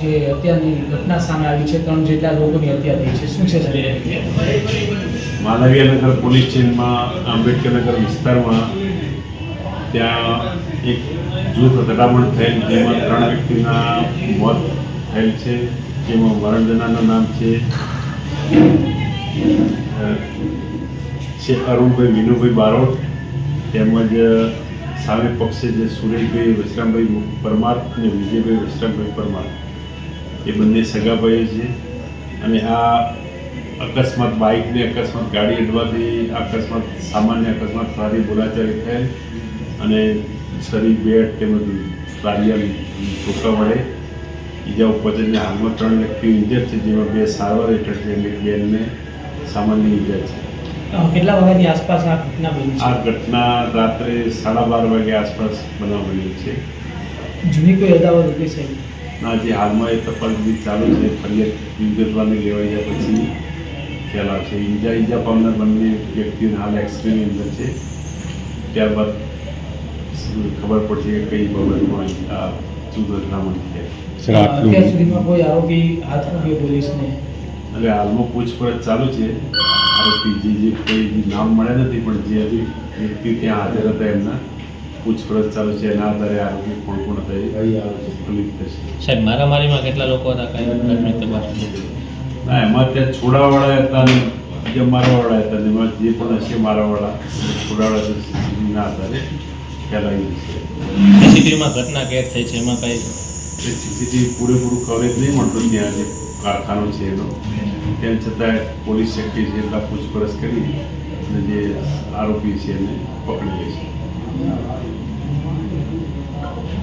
જે અત્યારની ઘટના સામે આવી છે, ત્રણ જેટલા લોકોની હત્યા થઈ છે. શું છે માલવીયાનગર પોલીસ સ્ટેશનમાં આંબેડકરનગર વિસ્તારમાં ત્યાં એક જૂથ અથડામણ થયેલ, જેમાં ત્રણ વ્યક્તિના મોત થયેલ છે, જેમાં વરણજનાનું નામ છે અરુણભાઈ, વિનુભાઈ બારોટ, તેમજ સામે પક્ષે જે સુરેશભાઈ, વિશ્રામભાઈ પરમાર અને વિજયભાઈ વિશ્રામભાઈ પરમાર. એ બંને સગા ભાઈઓ છે. અને આ અકસ્માત બાઇકને અકસ્માત ગાડી અડવાથી અકસ્માત સામાન્ય અકસ્માત સારી બોલાચાલી થયેલ અને શરીર બેટ તેમજ તારિયા ટોકા મળે ઈજાઓ પહોંચીને હાલમાં ત્રણ વ્યક્તિ ઇન્જર છે જેમાં બે સારવાર હેઠળ છે અને બેનને સામાન્ય ઈજા છે. કેટલા વાગ્યાની આસપાસ આ ઘટના બની આ ઘટના રાત્રે સાડા બાર વાગ્યા આસપાસ બનાવ બની છે. જૂની કોઈ અદાવત હતી સાહેબ? ના જે હાલમાં એ તપાસ ચાલુ છે ફરિયાદ વિગતવાની લેવાઈ ગયા પછી. ખ્યાલ આવશે. ઈજા ઈજા પામનાર બંને વ્યક્તિઓને હાલ એક્સિડન્ટની અંદર છે. ત્યારબાદ ખબર પડશે કે કઈ બાબતમાં આ દુર્ઘટનામાં એટલે હાલમાં પૂછપરછ ચાલુ છે. આરોપી જે જે કોઈ નામ મળ્યા નથી પણ જે હજી વ્યક્તિ ત્યાં હાજર હતા એમના. પૂછપરછ ચાલુ છે એના આધારે આરોગ્ય કોણ કોણ હતા સાહેબ મારામારીમાં કેટલા લોકો હતા ના એમાં ત્યાં છોડાવાળા હતા ને જે મારાવાળા હતા ને એમાં જે પણ હશે મારાવાળા છોડાવાળા ના આધારે ખ્યાલ છે સીસીટીવીમાં ઘટના કેદ થઈ છે એમાં કઈ? સીસીટીવી પૂરેપૂરું કવરેજ નહીં મળતું ત્યાં જે કારખાનો છે એનો. તેમ છતાં પોલીસ શક્તિ છે પૂછપરછ કરી અને જે આરોપી છે એને પકડી લે છે.